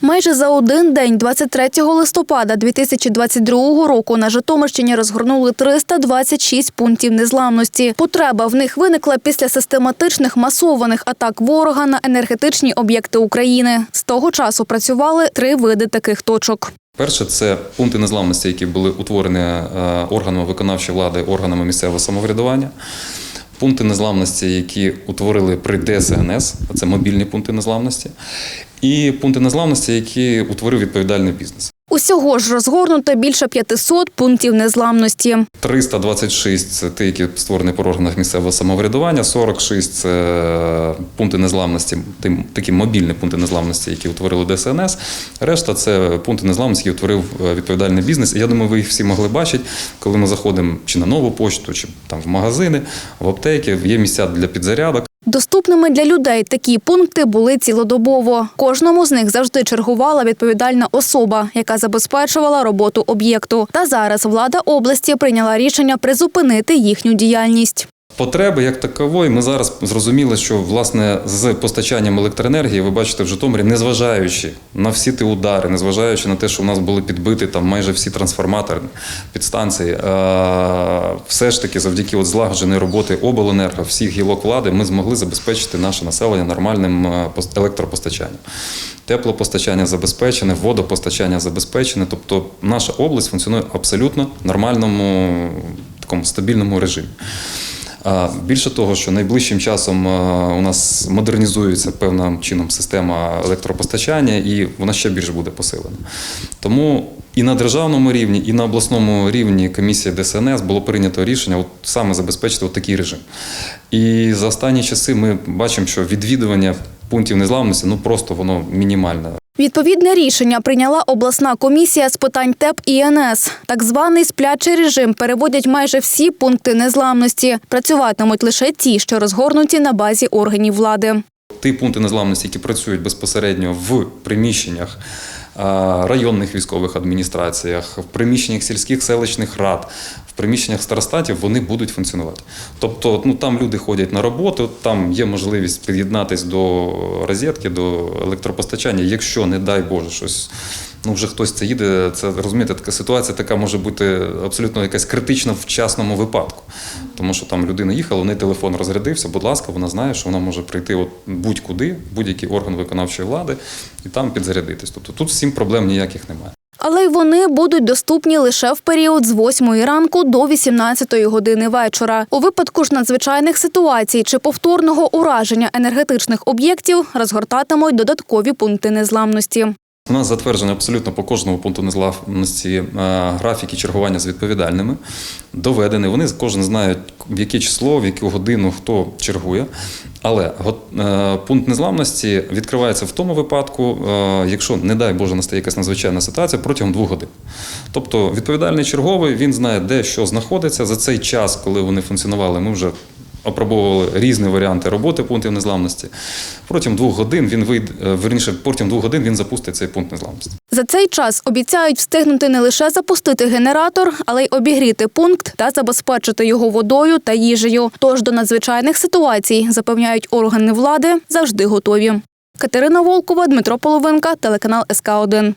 Майже за один день, 23 листопада 2022 року, на Житомирщині розгорнули 326 пунктів незламності. Потреба в них виникла після систематичних масованих атак ворога на енергетичні об'єкти України. З того часу працювали три види таких точок. Перше, це пункти незламності, які були утворені е, органами виконавчої влади, органами місцевого самоврядування. Пункти незламності, які утворили при ДСНС, це мобільні пункти незламності, і пункти незламності, які утворив відповідальний бізнес. Усього ж розгорнуто більше 500 пунктів незламності. 326 – це ті, які створені по органах місцевого самоврядування, 46 – це пункти незламності, ті- такі мобільні пункти незламності, які утворили ДСНС. Решта це пункти незламності, які утворив е, відповідальний бізнес. Я думаю, ви їх всі могли бачити, коли ми заходимо чи на нову почту, чи там в магазини, в аптеки, є місця для підзарядок. Доступними для людей такі пункти були цілодобово. Кожному з них завжди чергувала відповідальна особа, яка забезпечувала роботу об'єкту. Та зараз влада області прийняла рішення призупинити їхню діяльність. Потреби як такової, ми зараз зрозуміли, що власне з постачанням електроенергії, ви бачите, в Житомирі, незважаючи на всі ті удари, незважаючи на те, що у нас були підбиті там майже всі трансформатори, підстанції, е, все ж таки, завдяки от злагодженої роботи обленерго, всіх гілок влади, ми змогли забезпечити наше населення нормальним е, електропостачанням. Теплопостачання забезпечене, водопостачання забезпечене. Тобто наша область функціонує абсолютно в нормальному такому стабільному режимі. Більше того, що найближчим часом у нас модернізується певним чином система електропостачання, і вона ще більше буде посилена. Тому і на державному рівні, і на обласному рівні комісія ДСНС було прийнято рішення от саме забезпечити от такий режим. І за останні часи ми бачимо, що відвідування пунктів незламності ну просто воно мінімальне. Відповідне рішення прийняла обласна комісія з питань ТЕП і НС. Так званий сплячий режим переводять майже всі пункти незламності. Працюватимуть лише ті, що розгорнуті на базі органів влади. Ті пункти незламності, які працюють безпосередньо в приміщеннях районних військових адміністраціях, в приміщеннях сільських селищних рад, приміщеннях старостатів, вони будуть функціонувати. Тобто, ну там люди ходять на роботу, там є можливість під'єднатись до розетки, до електропостачання. Якщо, не дай Боже, щось. Ну, вже хтось це їде, це розумієте, така ситуація така може бути абсолютно якась критична в частному випадку. Тому що там людина їхала, у неї телефон розрядився, будь ласка, вона знає, що вона може прийти от будь-куди, будь-який орган виконавчої влади і там підзарядитись. Тобто тут всім проблем ніяких немає. Але й вони будуть доступні лише в період з 8 ранку до 18 години вечора. У випадку ж надзвичайних ситуацій чи повторного ураження енергетичних об'єктів розгортатимуть додаткові пункти незламності. У нас затверджено абсолютно по кожному пункту незламності е, графіки чергування з відповідальними, доведені. Вони кожен знають, в яке число, в яку годину хто чергує. Але е, пункт незламності відкривається в тому випадку, е, якщо, не дай Боже, настає якась надзвичайна ситуація протягом двох годин. Тобто відповідальний черговий він знає, де що знаходиться. За цей час, коли вони функціонували, ми вже опробовували різні варіанти роботи пунктів незламності. Протягом двох годин він вийде, е, верніше, протягом двох годин він запустить цей пункт незламності. За цей час обіцяють встигнути не лише запустити генератор, але й обігріти пункт та забезпечити його водою та їжею. Тож до надзвичайних ситуацій запевняють органи влади завжди готові. Катерина Волкова, Дмитро Половинка, телеканал СК 1